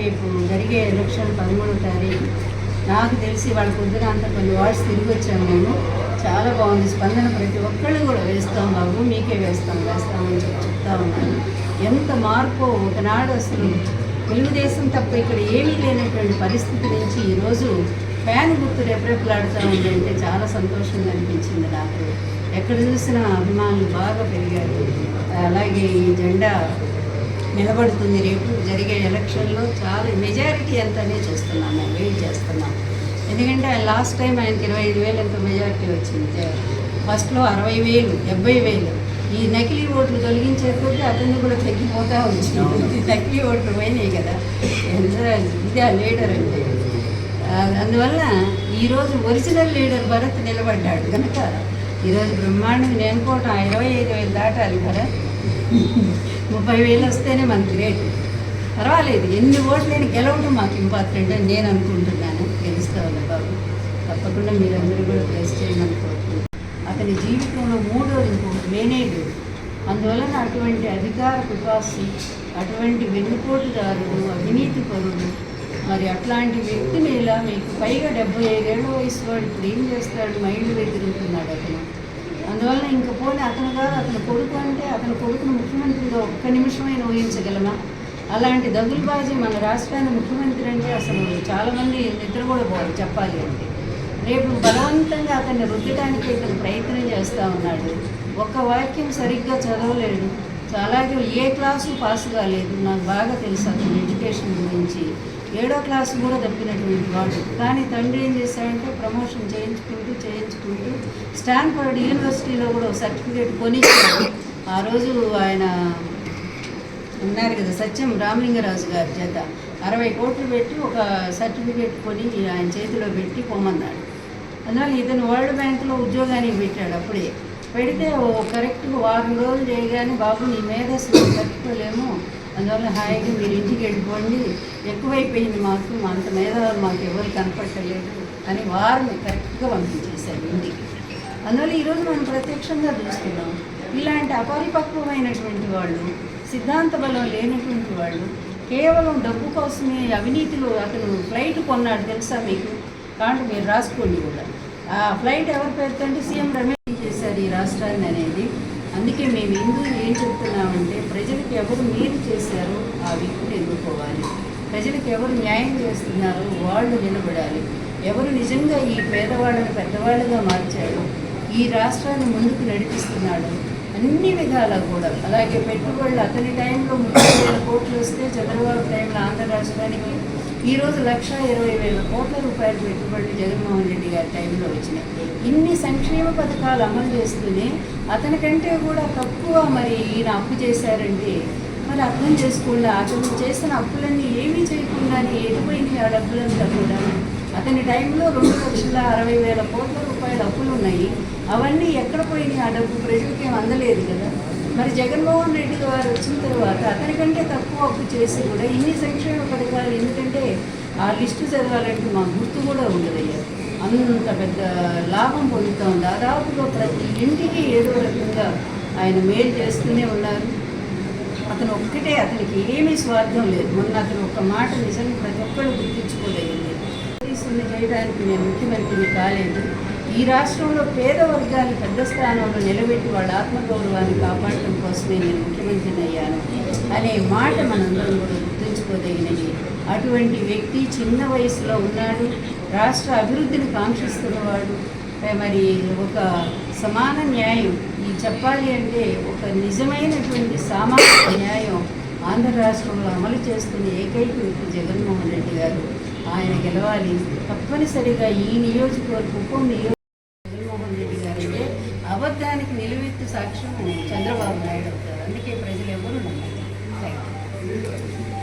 రేపు జరిగే ఎలక్షన్ పదమూడో తారీఖు. నాకు తెలిసి వాళ్ళ పొద్దున అంతా కొన్ని వార్డ్స్ తిరిగి వచ్చాను మేము చాలా బాగుంది. స్పందన ప్రతి ఒక్కళ్ళు కూడా వేస్తాం బాబు. మీకే వేస్తాం వేస్తామని చెప్పి చెప్తా ఉన్నాను. ఎంత మార్పు ఒకనాడు అసలు. తెలుగుదేశం తప్ప ఇక్కడ ఏమీ లేనటువంటి పరిస్థితి నుంచి ఈరోజు ఫ్యాన్ గుర్తు రెపరెపలాడుతూ ఉంది అంటే చాలా సంతోషంగా అనిపించింది నాకు. ఎక్కడ చూసినా అభిమానులు బాగా పెరిగారు. అలాగే ఈ జెండా నిలబడుతుంది. రేపు జరిగే ఎలక్షన్లో చాలా మెజారిటీ ఎంతనే చూస్తున్నాం మేము వెయిట్ చేస్తున్నాం? ఎందుకంటే లాస్ట్ టైం ఆయనకి ఇరవై ఐదు వేలు ఎంత మెజారిటీ వచ్చింది? ఫస్ట్లో అరవై వేలు డెబ్బై వేలు. ఈ నకిలీ ఓట్లు తొలగించే కొద్ది అతన్ని కూడా తగ్గిపోతూ వచ్చింది నకిలీ ఓట్లు పోయినాయి కదా. ఎంత ఇదే లీడర్ అంటే. అందువల్ల ఈరోజు ఒరిజినల్ లీడర్ భరత్ నిలబడ్డాడు కనుక ఈరోజు బ్రహ్మాండం నేను అనుకోవటం ఆ ఇరవై ఐదు వేలు దాటాలి భరత్ ముప్పై వేలు వస్తేనే మనకి రేటు. పర్వాలేదు ఎన్ని ఓట్లని గెలవడం మాకు ఇంపార్టెంట్ అని నేను అనుకుంటున్నాను. గెలుస్తాను బాబు? తప్పకుండా మీరందరూ కూడా ప్లేస్ చేయమని కోరుకుంటున్నాను. అతని జీవితంలో మూడోది ఇంకొకటి లేనే లేదు. అందువలన అటువంటి అధికార పిపాసి అటువంటి వెన్నుపోటుదారుడు అవినీతి పరుడు మరి అట్లాంటి వ్యక్తిని ఇలా మీకు పైగా డెబ్బై ఐదేళ్ళ వయసు వాడు ఇప్పుడు ఏం చేస్తాడు? మైండ్ దగ్గర అతను. అందువల్ల ఇంక పోనీ అతను కాదు అతని కొడుకు అంటే అతని కొడుకును ముఖ్యమంత్రిగా ఒక్క నిమిషమైన ఊహించగలమా? అలాంటి దగులుబాజీ మన రాష్ట్రాన్ని ముఖ్యమంత్రి అంటే అసలు చాలామంది నిద్ర కూడా పోరు చెప్పాలి అంటే. రేపు బలవంతంగా అతన్ని రుద్దడానికి ఇతను ప్రయత్నం చేస్తూ ఉన్నాడు. ఒక్క వాక్యం సరిగ్గా చదవలేడు అలాగే ఏ క్లాసు పాస్ కాలేదు. నాకు బాగా తెలుసు అతని ఎడ్యుకేషన్ గురించి. ఏడో క్లాస్ కూడా తప్పినటువంటి వాడు. కానీ తండ్రి ఏం చేశాడంటే ప్రమోషన్ చేయించుకుంటూ చేయించుకుంటూ స్టాన్ఫర్డ్ యూనివర్సిటీలో కూడా సర్టిఫికేట్ కొనిచ్చాడు. ఆ రోజు ఆయన ఉన్నారు కదా సత్యం రామలింగరాజు గారి చేత. అరవై కోట్లు పెట్టి ఒక సర్టిఫికేట్ కొని ఆయన చేతిలో పెట్టి పొమ్మన్నాడు అందువల్ల ఇతను వరల్డ్ బ్యాంకులో ఉద్యోగానికి పెట్టాడు అప్పుడే. పెడితే ఓ కరెక్ట్గా వారం రోజులు చేయగానే బాబు నీ మేధస్సు తట్టుకోలేము. అందువల్ల హాయిగా మీరు ఇంటికి వెళ్ళిపోండి. ఎక్కువైపోయింది మాకు అంత మీద మాకు ఎవరు కనపడలేదు అని వారిని కరెక్ట్గా పంపించేశారు ఇంటికి. అందువల్ల ఈరోజు మనం ప్రత్యక్షంగా చూస్తున్నాం. ఇలాంటి అపరిపక్వమైనటువంటి వాళ్ళు సిద్ధాంత బలం లేనటువంటి వాళ్ళు కేవలం డబ్బు కోసమే అవినీతిలో అతను ఫ్లైట్ కొన్నాడు తెలుసా మీకు? కాబట్టి మీరు రాసుకోండి కూడా. ఆ ఫ్లైట్ ఎవరి పేరుతో సీఎం రమేష్ చేశారు ఈ రాష్ట్రాన్ని అనేది. అందుకే మేము ఎందుకు ఏం చెప్తున్నామంటే ప్రజలకు ఎవరు మీరు చేశారో ఆ వ్యక్తిని ఎన్నుకోవాలి ప్రజలకు ఎవరు న్యాయం చేస్తున్నారో వాళ్ళు నిలబడాలి. ఎవరు నిజంగా ఈ పేదవాళ్ళని పెద్దవాళ్ళుగా మార్చారు ఈ రాష్ట్రాన్ని ముందుకు నడిపిస్తున్నాడు అన్ని విధాలా కూడా. అలాగే పెట్టుబడులు అతని టైంలో ముప్పై వేల కోట్లు వస్తే చంద్రబాబు టైంలో ఆంధ్ర రాష్ట్రానికి ఈరోజు లక్ష ఇరవై వేల కోట్ల రూపాయల పెట్టుబడులు జగన్మోహన్ రెడ్డి గారి టైంలో వచ్చినాయి. ఇన్ని సంక్షేమ పథకాలు అమలు చేస్తూనే అతనికంటే కూడా తక్కువ మరి ఈయన అప్పు చేశారంటే మరి అర్థం చేసుకోండి అతను చేసిన అప్పులన్నీ ఏమీ చేయకుండానే ఎటుపోయినాయి ఆ డబ్బులంతా కూడా. అతని టైంలో రెండు లక్షల అరవై వేల కోట్ల రూపాయల అప్పులు ఉన్నాయి అవన్నీ ఎక్కడ పోయినాయి ఆ డబ్బు ప్రజలకి ఏం అందలేదు కదా? మరి జగన్మోహన్ రెడ్డి గారు వచ్చిన తర్వాత అతనికంటే తక్కువ అప్పు చేసి కూడా ఇన్ని సంక్షేమ పథకాలు ఎందుకంటే ఆ లిస్టు చదవాలంటే మా గుర్తు కూడా ఉండదయ్యా. అంత పెద్ద లాభం పొందుతాం దాదాపుగా ప్రతి ఇంటికి ఏదో రకంగా ఆయన మేలు చేస్తూనే ఉన్నారు. అతను ఒక్కటే అతనికి ఏమీ స్వార్థం లేదు. మొన్న అతను ఒక మాట నిజంగా ప్రతి ఒక్కరు గుర్తించుకోలేదు పోలీసుల్ని చేయడానికి నేను ముఖ్యమంత్రిని కాలేదు. ఈ రాష్ట్రంలో పేద వర్గాన్ని పెద్ద స్థానంలో నిలబెట్టి వాళ్ళ ఆత్మగౌరవాన్ని కాపాడటం కోసమే నేను ముఖ్యమంత్రిని అయ్యాను అనే మాట మనందరం కూడా గుర్తుంచుకోదగినది. అటువంటి వ్యక్తి చిన్న వయసులో ఉన్నాడు రాష్ట్ర అభివృద్ధిని కాంక్షిస్తున్నవాడు మరి ఒక సమాన న్యాయం. ఈ చెప్పాలి అంటే ఒక నిజమైనటువంటి సామాజిక న్యాయం ఆంధ్ర రాష్ట్రంలో అమలు చేస్తున్న ఏకైక వ్యక్తి జగన్మోహన్ రెడ్డి గారు. ఆయన గెలవాలి. తప్పనిసరిగా ఈ నియోజకవర్గ ఉప నియోజక జగన్మోహన్ రెడ్డి గారు అంటే అబద్ధానికి నిలువెత్తు సాక్ష్యం చంద్రబాబు నాయుడు అవుతారు. అందుకే ప్రజలు ఎవరు నమ్మారు. Thank you